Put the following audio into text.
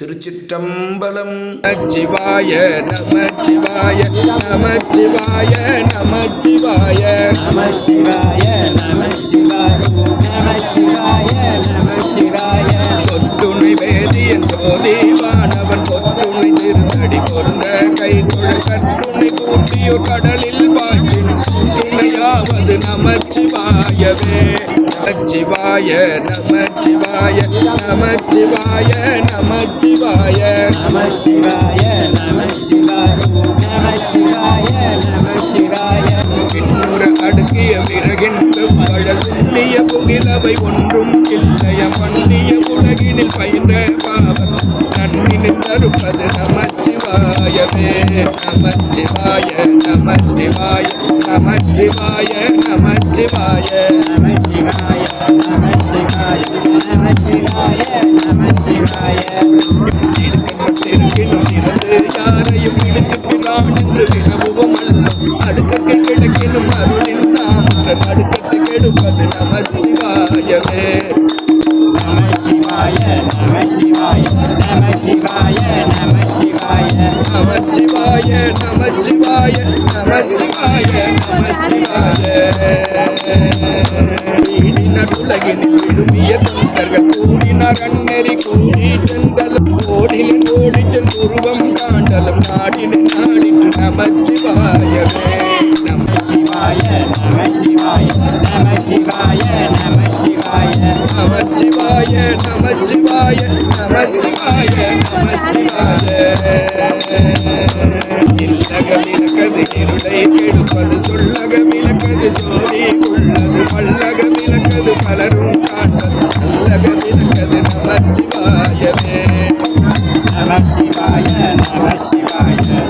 திருச்சிற்றம்பலம். நமச்சிவாய நமச்சிவாய நமச்சிவாய நமச்சிவாய. நம சிவாய நம சிவாய நம சிவாய நம சிவாய சொத்துணை வேதியன் சோதிவானவன் பொத்துணை திருந்தடி பொருந்த கை கற்றுணை கூட்டியோர் கடலில் பாய்ச்சின் துணையாவது நமச்சிவாயவே. நமச்சிவாய நமச்சிவாய நமச்சிவாய நமச்சிவாய நம சிவாய நம சிவாய நம சிவாய நம சிவாய பின்னுற அடுக்கிய விறகின்று புகிலவை ஒன்றும் இல்லைய? மன்னிய உலகினில் பயின்ற பாவம் நன்னினில் தருப்பது நமச்சிவாயவே நமச்சிவாய நமச்சிவாய நமச்சிவாய நமச்சிவாய. நம சிவாய நம சிவாய நம சிவாய நம சிவாய கெடுப்பது நமச்சிவாயவே நம சிவாய நம சிவாய நம சிவாய நம சிவாய. விழுமிய தொண்டர்கள் கூடினார் கூடி சென்றலும் ஓடி சென்றுருவம் காண்டலும் நாடினின் நாடிற்று நமச்சிவாயவே நமச்சிவாய நமச்சிவாய நமச்சிவாய நமச்சிவாய இல்லகமிலக்கது இருளை கெடுப்பது சொல்லகமிலக்கது சோதி உள்ளது பல்லகமிலக்கது பலரும் காண்பது நல்லகமிலக்கது நமச்சிவாயவே நமசிவாய நமசிவாய